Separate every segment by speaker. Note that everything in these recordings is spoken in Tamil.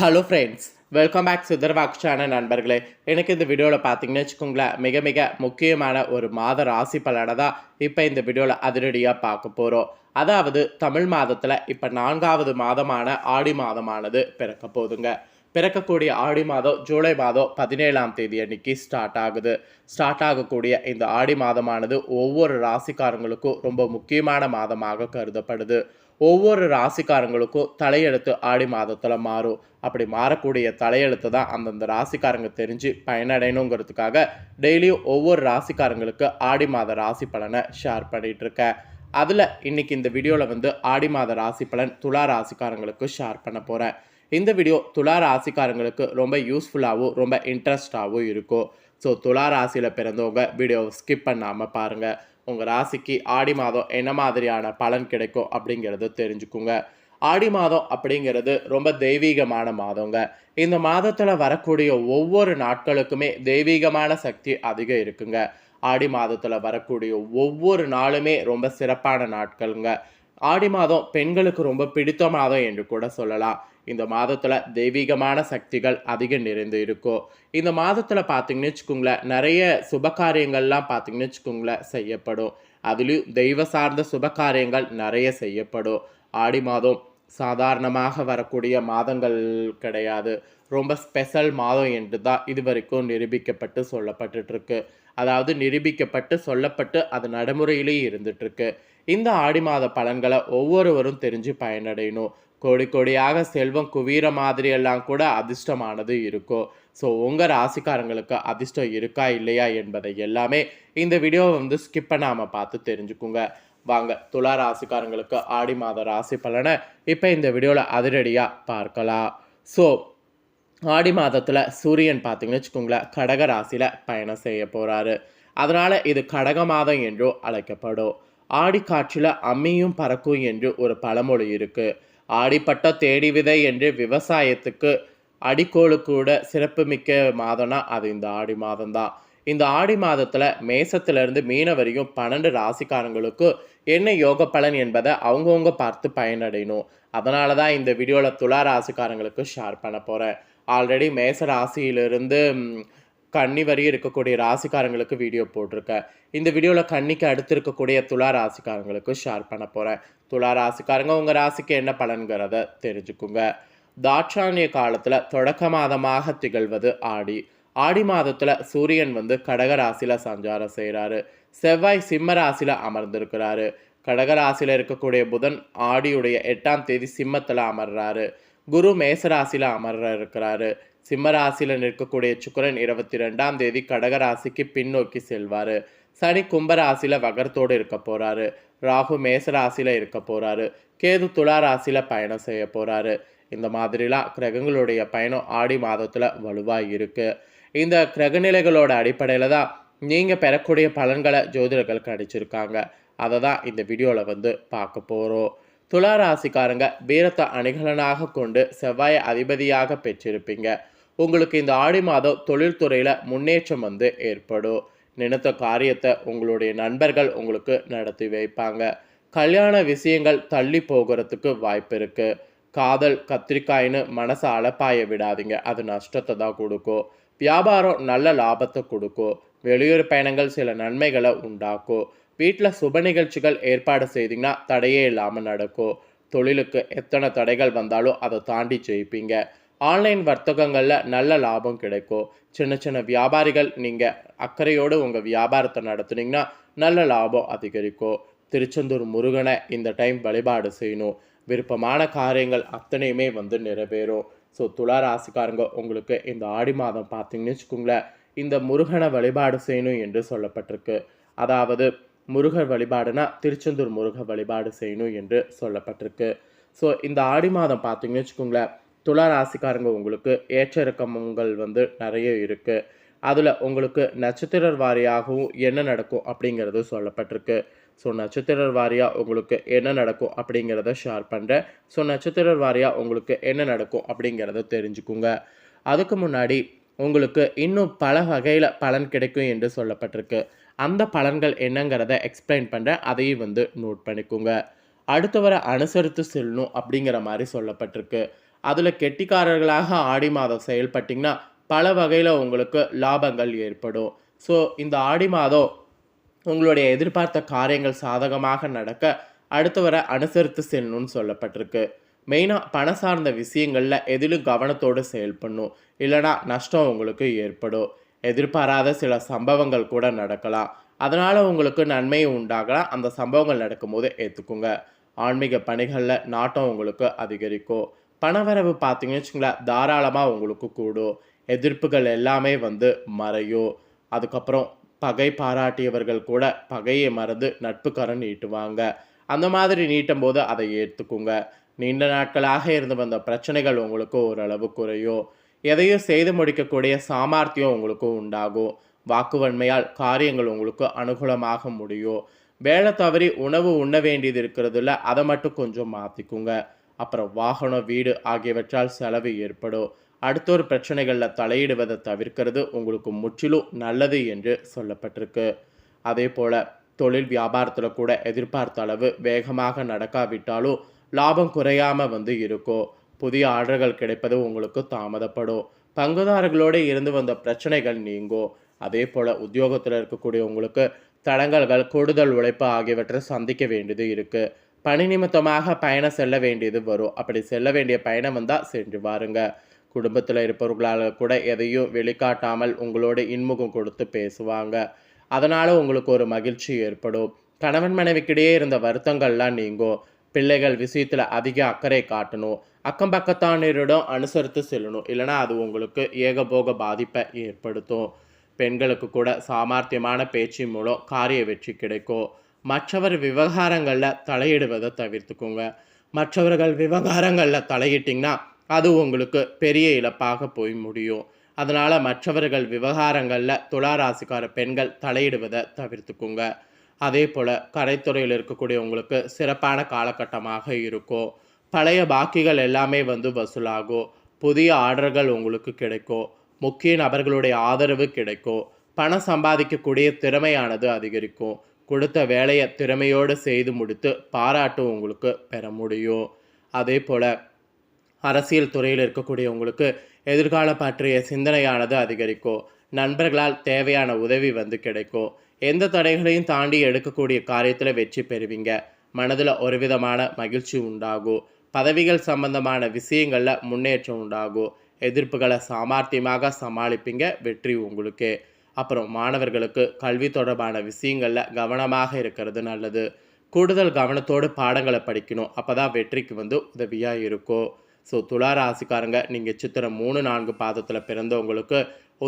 Speaker 1: ஹலோ ஃப்ரெண்ட்ஸ் வெல்கம் பேக் சுதர்வாக்ஷான நண்பர்களே. எனக்கு இந்த வீடியோவில் பார்த்தீங்கன்னு வச்சுக்கோங்களேன் மிக மிக முக்கியமான ஒரு மாத ராசி பலனை தான் இப்போ இந்த வீடியோவில் அதிரடியாக பார்க்க போகிறோம் அதாவது தமிழ் மாதத்தில் இப்போ நான்காவது மாதமான ஆடி மாதமானது பிறக்க போதுங்க பிறக்கக்கூடிய ஆடி மாதம் ஜூலை மாதம் பதினேழாம் தேதி அன்னைக்கு ஸ்டார்ட் ஆகுது. ஸ்டார்ட் ஆகக்கூடிய இந்த ஆடி மாதமானது ஒவ்வொரு ராசிக்காரங்களுக்கும் ரொம்ப முக்கியமான மாதமாக கருதப்படுது. ஒவ்வொரு ராசிக்காரங்களுக்கும் தலையெழுத்து ஆடி மாதத்தில் மாறும். அப்படி மாறக்கூடிய தலையெழுத்து தான் அந்தந்த ராசிக்காரங்க தெரிஞ்சு பயனடையணுங்கிறதுக்காக டெய்லியும் ஒவ்வொரு ராசிக்காரங்களுக்கு ஆடி மாத ராசி பலனை ஷேர் பண்ணிட்டு இருக்கேன். அதில் இன்னைக்கு இந்த வீடியோவில் வந்து ஆடி மாத ராசி பலன் துலா ராசிக்காரங்களுக்கு ஷேர் பண்ண போகிறேன் இந்த வீடியோ துலா ராசிக்காரங்களுக்கு ரொம்ப யூஸ்ஃபுல்லாகவும் ரொம்ப இன்ட்ரெஸ்டாகவும் இருக்கும். ஸோ துலா ராசியில் பிறந்தவங்க வீடியோவை ஸ்கிப் பண்ணாமல் பாருங்கள் உங்கள் ராசிக்கு ஆடி மாதம் என்ன மாதிரியான பலன் கிடைக்கும் அப்படிங்கிறத தெரிஞ்சுக்குங்க. ஆடி மாதம் அப்படிங்கிறது ரொம்ப தெய்வீகமான மாதங்க. இந்த மாதத்தில் வரக்கூடிய ஒவ்வொரு நாட்களுக்குமே தெய்வீகமான சக்தி அதிகம் இருக்குங்க. ஆடி மாதத்தில் வரக்கூடிய ஒவ்வொரு நாளுமே ரொம்ப சிறப்பான நாட்களுங்க. ஆடி மாதம் பெண்களுக்கு ரொம்ப பிடித்த மாதம் என்று கூட சொல்லலாம். இந்த மாதத்தில் தெய்வீகமான சக்திகள் அதிகம் நிறைந்து இருக்கும் இந்த மாதத்தில் பார்த்தீங்கன்னு வச்சுக்கோங்களேன் நிறைய சுப காரியங்கள்லாம் பார்த்தீங்கன்னு வச்சுக்கோங்களேன் செய்யப்படும். அதுலேயும் தெய்வ சார்ந்த சுப காரியங்கள் நிறைய செய்யப்படும். ஆடி மாதம் சாதாரணமாக வரக்கூடிய மாதங்கள் கிடையாது. ரொம்ப ஸ்பெஷல் மாதம் என்று தான் இது வரைக்கும் நிரூபிக்கப்பட்டு சொல்லப்பட்டுருக்கு அதாவது நிரூபிக்கப்பட்டு சொல்லப்பட்டு அது நடைமுறையிலேயே இருந்துட்டுருக்கு இந்த ஆடி மாத பலன்களை ஒவ்வொருவரும் தெரிஞ்சு பயனடையணும். கோடி கோடியாக செல்வம் குவீர மாதிரியெல்லாம் கூட அதிர்ஷ்டமானது இருக்கும் ஸோ உங்கள் ராசிக்காரங்களுக்கு அதிர்ஷ்டம் இருக்கா இல்லையா என்பதை எல்லாமே இந்த வீடியோவை வந்து ஸ்கிப் பண்ணாமல் பார்த்து தெரிஞ்சுக்குங்க. வாங்க துலா ராசிக்காரங்களுக்கு ஆடி மாத ராசி பலனை இப்போ இந்த வீடியோவில் அதிரடியாக பார்க்கலாம். ஸோ ஆடி மாதத்தில் சூரியன் பார்த்தீங்கன்னு வச்சுக்கோங்களேன் கடக ராசியில் பயணம் செய்ய போகிறாரு அதனால் இது கடக மாதம் என்றும் அழைக்கப்படும். ஆடி காற்றில் அம்மியும் பறக்கும் என்று ஒரு பழமொழி இருக்குது ஆடிப்பட்ட தேடி விதை என்று விவசாயத்துக்கு அடிக்கோளு கூட சிறப்புமிக்க மாதம்னா அது இந்த ஆடி மாதம்தான் இந்த ஆடி மாதத்தில் மேசத்திலிருந்து மீன வரையும் பன்னெண்டு ராசிக்காரங்களுக்கு என்ன யோக பலன் என்பதை அவங்கவுங்க பார்த்து பயனடையணும். அதனால தான் இந்த வீடியோவில் துலா ராசிக்காரங்களுக்கு ஷேர் பண்ண போகிறேன் ஆல்ரெடி மேச ராசியிலிருந்து கன்னி வரி இருக்கக்கூடிய ராசிக்காரங்களுக்கு வீடியோ போட்டிருக்கேன் இந்த வீடியோவில் கன்னிக்கு அடுத்து இருக்கக்கூடிய துலா ராசிக்காரங்களுக்கு ஷேர் பண்ண போகிறேன் துலா ராசிக்காரங்க உங்கள் ராசிக்கு என்ன பலன்கிறத தெரிஞ்சுக்குங்க. தாட்சானிய காலத்தில் தொடக்க மாதமாக திகழ்வது ஆடி. ஆடி மாதத்தில் சூரியன் வந்து கடக ராசியில் சஞ்சாரம் செய்கிறாரு செவ்வாய் சிம்ம ராசியில் அமர்ந்திருக்கிறாரு. கடக ராசியில் இருக்கக்கூடிய புதன் ஆடியுடைய எட்டாம் தேதி சிம்மத்தில் அமர்றாரு. குரு மேச ராசியில் இருக்கிறாரு. சிம்மராசியில் நிற்கக்கூடிய சுக்கரன் இருபத்தி ரெண்டாம் தேதி கடக ராசிக்கு பின்னோக்கி செல்வார். சனி கும்பராசியில் வகரத்தோடு இருக்க போகிறாரு ராகு மேசராசியில் இருக்க போகிறாரு கேது துலா ராசியில் பயணம் செய்ய போகிறாரு இந்த மாதிரிலாம் கிரகங்களுடைய பயணம் ஆடி மாதத்தில் வலுவாக இருக்குது இந்த கிரகநிலைகளோட அடிப்படையில் தான் நீங்கள் பெறக்கூடிய பலன்களை ஜோதிடர்கள் கணிச்சிருக்காங்க. அதை தான் இந்த வீடியோவில் வந்து பார்க்க போகிறோம் துலா ராசிக்காரங்க வீரத்தை அணிகலனாக கொண்டு செவ்வாயை அதிபதியாக பெற்றிருப்பீங்க. உங்களுக்கு இந்த ஆடி மாதம் தொழில்துறையில் முன்னேற்றம் வந்து ஏற்படும். நினைத்த காரியத்தை உங்களுடைய நண்பர்கள் உங்களுக்கு நடத்தி வைப்பாங்க. கல்யாண விஷயங்கள் தள்ளி போகிறதுக்கு வாய்ப்பு இருக்குது காதல் கத்திரிக்காய்னு மனசை அலப்பாய விடாதீங்க. அது நஷ்டத்தை தான் கொடுக்கும். வியாபாரம் நல்ல லாபத்தை கொடுக்கும். வெளியூர் பயணங்கள் சில நன்மைகளை உண்டாக்கும். வீட்டில் சுப நிகழ்ச்சிகள் ஏற்பாடு செய்தீங்கன்னா தடையே இல்லாமல் நடக்கும். தொழிலுக்கு எத்தனை தடைகள் வந்தாலும் அதை தாண்டி ஜெயிப்பீங்க. ஆன்லைன் வர்த்தகங்களில் நல்ல லாபம் கிடைக்கும். சின்ன சின்ன வியாபாரிகள் நீங்கள் அக்கறையோடு உங்கள் வியாபாரத்தை நடத்துனீங்கன்னா நல்ல லாபம் அதிகரிக்கும். திருச்செந்தூர் முருகனை இந்த டைம் வழிபாடு செய்யணும். விருப்பமான காரியங்கள் அத்தனையுமே வந்து நிறைவேறும். ஸோ துளா ராசிக்காரங்க உங்களுக்கு இந்த ஆடி மாதம் பார்த்தீங்கன்னு வச்சுக்கோங்களேன் இந்த முருகனை வழிபாடு செய்யணும் என்று சொல்லப்பட்டிருக்கு. அதாவது முருகர் வழிபாடுனா திருச்செந்தூர் முருகர் வழிபாடு செய்யணும் என்று சொல்லப்பட்டிருக்கு. ஸோ இந்த ஆடி மாதம் பார்த்தீங்கன்னு வச்சுக்கோங்களேன் துலா ராசிக்காரங்க உங்களுக்கு ஏற்ற இறக்கங்கள் வந்து நிறைய இருக்குது அதில் உங்களுக்கு நட்சத்திர வாரியாகவும் என்ன நடக்கும் அப்படிங்கிறது சொல்லப்பட்டிருக்கு. ஸோ நட்சத்திர வாரியாக உங்களுக்கு என்ன நடக்கும் அப்படிங்கிறத ஷேர் பண்ணுறேன் ஸோ நட்சத்திர வாரியாக உங்களுக்கு என்ன நடக்கும் அப்படிங்கிறத தெரிஞ்சுக்குங்க. அதுக்கு முன்னாடி உங்களுக்கு இன்னும் பல வகையில் பலன் கிடைக்கும் என்று சொல்லப்பட்டிருக்கு. அந்த பலன்கள் என்னங்கிறத எக்ஸ்பிளைன் பண்ணுறேன் அதையும் வந்து நோட் பண்ணிக்கோங்க. அடுத்து வர அனுசரித்து செல்லணும் அப்படிங்கிற மாதிரி சொல்லப்பட்டிருக்கு. அதில் கெட்டிக்காரர்களாக ஆடி மாதம் செயல்பட்டிங்கன்னா பல வகையில் உங்களுக்கு லாபங்கள் ஏற்படும். ஸோ இந்த ஆடி மாதம் உங்களுடைய எதிர்பார்த்த காரியங்கள் சாதகமாக நடக்க அடுத்து வர அனுசரித்து செல்லணும்னு சொல்லப்பட்டிருக்கு. மெயினாக பணம் சார்ந்த விஷயங்களில் எதிலும் கவனத்தோடு செயல்படணும். இல்லைனா நஷ்டம் உங்களுக்கு ஏற்படும். எதிர்பாராத சில சம்பவங்கள் கூட நடக்கலாம். அதனால் உங்களுக்கு நன்மை உண்டாகலாம். அந்த சம்பவங்கள் நடக்கும்போது ஏற்றுக்குங்க ஆன்மீக பணிகளில் நாட்டம் உங்களுக்கு அதிகரிக்கும். பணவரவு பார்த்தீங்கன்னு வச்சுங்களேன் தாராளமாக உங்களுக்கு கூடும். எதிர்ப்புகள் எல்லாமே வந்து மறையும். அதுக்கப்புறம் பகை பாராட்டியவர்கள் கூட பகையை மறந்து நட்பு கரம் நீட்டுவாங்க. அந்த மாதிரி நீட்டும் போது அதை ஏற்றுக்குங்க நீண்ட நாட்களாக இருந்து வந்த பிரச்சனைகள் உங்களுக்கு ஓரளவு குறையும். எதையும் செய்து முடிக்கக்கூடிய சாமர்த்தியம் உங்களுக்கு உண்டாகும். வாக்குவன்மையால் காரியங்கள் உங்களுக்கு அனுகூலமாக முடியும். வேலை தவறி உணவு உண்ண வேண்டியது இருக்கிறதுல அதை மட்டும் கொஞ்சம் மாற்றிக்குங்க அப்புறம் வாகனம் வீடு ஆகியவற்றால் செலவு ஏற்படும். அடுத்த ஒரு பிரச்சனைகளில் தலையிடுவதை தவிர்க்கிறது உங்களுக்கு முற்றிலும் நல்லது என்று சொல்லப்பட்டிருக்கு. அதே போல் தொழில் வியாபாரத்தில் கூட எதிர்பார்த்த அளவு வேகமாக நடக்காவிட்டாலும் லாபம் குறையாமல் வந்து இருக்கும். புதிய ஆர்டர்கள் கிடைப்பது உங்களுக்கு தாமதப்படும். பங்குதாரர்களோடு இருந்து வந்த பிரச்சனைகள் நீங்கும். அதே போல் உத்தியோகத்தில் இருக்கக்கூடிய உங்களுக்கு தடங்கல்கள் கூடுதல் உழைப்பு ஆகியவற்றை சந்திக்க வேண்டியது இருக்குது பணி நிமித்தமாக பயணம் செல்ல வேண்டியது வரும். அப்படி செல்ல வேண்டிய பயணம் வந்தால் சென்று வாருங்க. குடும்பத்தில் இருப்பவர்களால் கூட எதையும் வெளிக்காட்டாமல் உங்களோட இன்முகம் கொடுத்து பேசுவாங்க. அதனால் உங்களுக்கு ஒரு மகிழ்ச்சி ஏற்படும். கணவன் மனைவிக்கிடையே இருந்த வருத்தங்கள்லாம் நீங்கும். பிள்ளைகள் விஷயத்தில் அதிக அக்கறை காட்டணும். அக்கம் பக்கத்தானரிடம் அனுசரித்து செல்லணும். இல்லைனா அது உங்களுக்கு ஏகபோக பாதிப்பை ஏற்படுத்தும். பெண்களுக்கு கூட சாமர்த்தியமான பேச்சு மூலம் காரிய வெற்றி கிடைக்கும். மற்றவர் விவகாரங்களில் தலையிடுவதை தவிர்த்துக்கோங்க. மற்றவர்கள் விவகாரங்களில் தலையிட்டிங்கன்னா அது உங்களுக்கு பெரிய இழப்பாக போய் முடியும். அதனால் மற்றவர்கள் விவகாரங்களில் துளாராசிக்கார பெண்கள் தலையிடுவதை தவிர்த்துக்குங்க. அதே போல் கரைத்துறையில் இருக்கக்கூடிய உங்களுக்கு சிறப்பான காலகட்டமாக இருக்கும். பழைய பாக்கிகள் எல்லாமே வந்து வசூலாகும். புதிய ஆர்டர்கள் உங்களுக்கு கிடைக்கும். முக்கிய நபர்களுடைய ஆதரவு கிடைக்கும். பணம் சம்பாதிக்கக்கூடிய திறமையானது அதிகரிக்கும். கொடுத்த வேலையை திறமையோடு செய்து முடித்து பாராட்டு உங்களுக்கு பெற முடியும். அதே போல் அரசியல் துறையில் இருக்கக்கூடியவங்களுக்கு எதிர்காலம் பற்றிய சிந்தனையானது அதிகரிக்கும். நண்பர்களால் தேவையான உதவி வந்து கிடைக்கும். எந்த தடைகளையும் தாண்டி எடுக்கக்கூடிய காரியத்தில் வெற்றி பெறுவீங்க. மனதில் ஒரு விதமான மகிழ்ச்சி உண்டாகும். பதவிகள் சம்பந்தமான விஷயங்களில் முன்னேற்றம் உண்டாகும். எதிர்ப்புகளை சாமர்த்தியமாக சமாளிப்பீங்க. வெற்றி உங்களுக்கு. அப்புறம் மாணவர்களுக்கு கல்வி தொடர்பான விஷயங்களில் கவனமாக இருக்கிறது நல்லது. கூடுதல் கவனத்தோடு பாடங்களை படிக்கணும். அப்போ தான் வெற்றிக்கு வந்து உதவியாக இருக்கும். ஸோ துலா ராசிக்காரங்க நீங்கள் சித்திரம் மூணு நான்கு பாதத்தில் பிறந்தவங்களுக்கு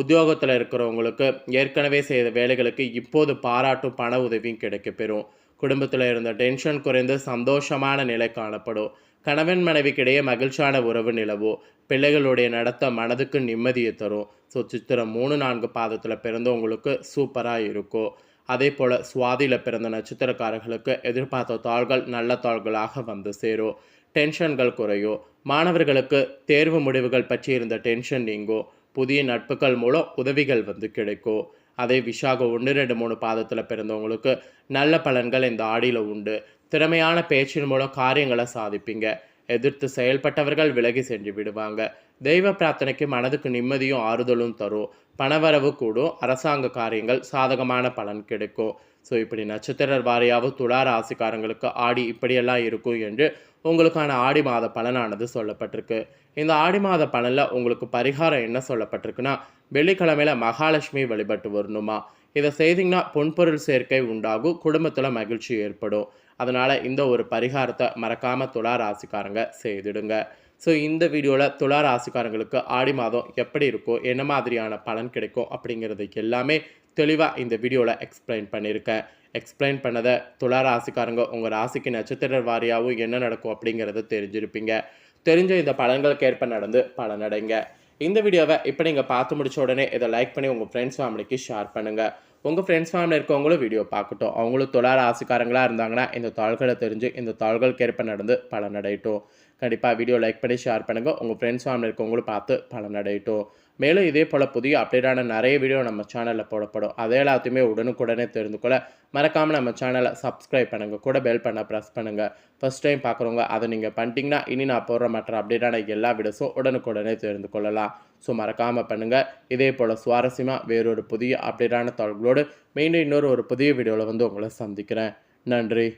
Speaker 1: உத்தியோகத்தில் இருக்கிறவங்களுக்கு ஏற்கனவே செய்த வேலைகளுக்கு இப்போது பாராட்டும் பண உதவியும் கிடைக்கப்பெறும். குடும்பத்தில் இருந்த டென்ஷன் குறைந்து சந்தோஷமான நிலை காணப்படும். கணவன் மனைவிக்கிடையே மகிழ்ச்சியான உறவு நிலவும் பிள்ளைகளுடைய நடத்த மனதுக்கு நிம்மதியை தரும். ஸோ சித்திரம் மூணு நான்கு பாதத்தில் பிறந்தவங்களுக்கு சூப்பராக இருக்கும் அதே போல் சுவாதியில் பிறந்த நட்சத்திரக்காரர்களுக்கு எதிர்பார்த்த தாள்கள் நல்ல தாள்களாக வந்து சேரும் டென்ஷன்கள் குறையும் மாணவர்களுக்கு தேர்வு முடிவுகள் பற்றி இருந்த டென்ஷன் நீங்கும் புதிய நட்புகள் மூலம் உதவிகள் வந்து கிடைக்கும் அதே விஷாக ஒன்று ரெண்டு மூணு பாதத்தில் பிறந்தவங்களுக்கு நல்ல பலன்கள் இந்த ஆடியில் உண்டு. திறமையான பேச்சின் மூலம் காரியங்களை சாதிப்பீங்க. எதிர்த்து செயல்பட்டவர்கள் விலகி சென்று விடுவாங்க. தெய்வ பிரார்த்தனைக்கு மனதுக்கு நிம்மதியும் ஆறுதலும் தரும். பணவரவு கூடும். அரசாங்க காரியங்கள் சாதகமான பலன் கிடைக்கும். ஸோ இப்படி நட்சத்திரர் வாரியாவும் துளா ராசிக்காரங்களுக்கு ஆடி இப்படியெல்லாம் இருக்கும் என்று உங்களுக்கான ஆடி மாத பலனானது சொல்லப்பட்டிருக்கு. இந்த ஆடி மாத பலனில் உங்களுக்கு பரிகாரம் என்ன சொல்லப்பட்டிருக்குன்னா வெள்ளிக்கிழமையில் மகாலட்சுமி வழிபட்டு வரணுமா? இதை செய்திங்கன்னா பொன்பொருள் சேர்க்கை உண்டாகும். குடும்பத்தில் மகிழ்ச்சி ஏற்படும். அதனால் இந்த ஒரு பரிகாரத்தை மறக்காமல் துலா ராசிக்காரங்க செய்திடுங்க. ஸோ இந்த வீடியோவில் துலா ராசிக்காரங்களுக்கு ஆடி மாதம் எப்படி இருக்கும் என்ன மாதிரியான பலன் கிடைக்கும் அப்படிங்கிறது எல்லாமே தெளிவாக இந்த வீடியோவில் எக்ஸ்பிளைன் பண்ணியிருக்கேன். எக்ஸ்பிளைன் பண்ணதை துலா ராசிக்காரங்க உங்கள் ராசிக்கு நட்சத்திர வாரியாகவும் என்ன நடக்கும் அப்படிங்கிறத தெரிஞ்சிருப்பீங்க. தெரிஞ்ச இந்த பலன்களுக்கு ஏற்ப நடந்து பலனடைங்க. இந்த வீடியோவை இப்போ நீங்கள் பார்த்து முடிச்ச உடனே இதை லைக் பண்ணி உங்கள் ஃப்ரெண்ட்ஸ் ஃபேமிலிக்கு ஷேர் பண்ணுங்கள் உங்கள் ஃப்ரெண்ட்ஸ் ஃபேமிலி இருக்கவங்களும் வீடியோ பார்க்கட்டும். அவங்களும் தொழில் ராசிக்காரங்களாக இருந்தாங்கன்னா இந்த தாள்களை தெரிஞ்சு இந்த தாள்களுக்கு ஏற்ப நடந்து பலனடையட்டும். கண்டிப்பாக வீடியோ லைக் பண்ணி ஷேர் பண்ணுங்கள் உங்கள் ஃப்ரெண்ட்ஸ் ஃபேமிலி இருக்கவங்களும் பார்த்து பலனடையட்டும். மேலும் இதே போல் புதிய அப்டேட்டான நிறைய வீடியோ நம்ம சேனலில் போடப்படும். அதே எல்லாத்தையுமே உடனுக்குடனே தெரிந்து கொள்ள மறக்காமல் நம்ம சேனலை சப்ஸ்கிரைப் பண்ணுங்கள் கூட பெல் பண்ண ப்ரெஸ் பண்ணுங்கள் ஃபர்ஸ்ட் டைம் பார்க்குறவங்க அதை நீங்கள் பண்ணிட்டீங்கன்னா இனி நான் போடுற மற்ற அப்டேட்டான எல்லா வீடியோஸும் உடனுக்குடனே தெரிந்து கொள்ளலாம். ஸோ மறக்காமல் பண்ணுங்கள் இதே போல் சுவாரஸ்யமாக வேறொரு புதிய அப்டேட்டான தகவல்களோடு மீண்டும் இன்னொரு ஒரு புதிய வீடியோவில் வந்து உங்களை சந்திக்கிறேன். நன்றி.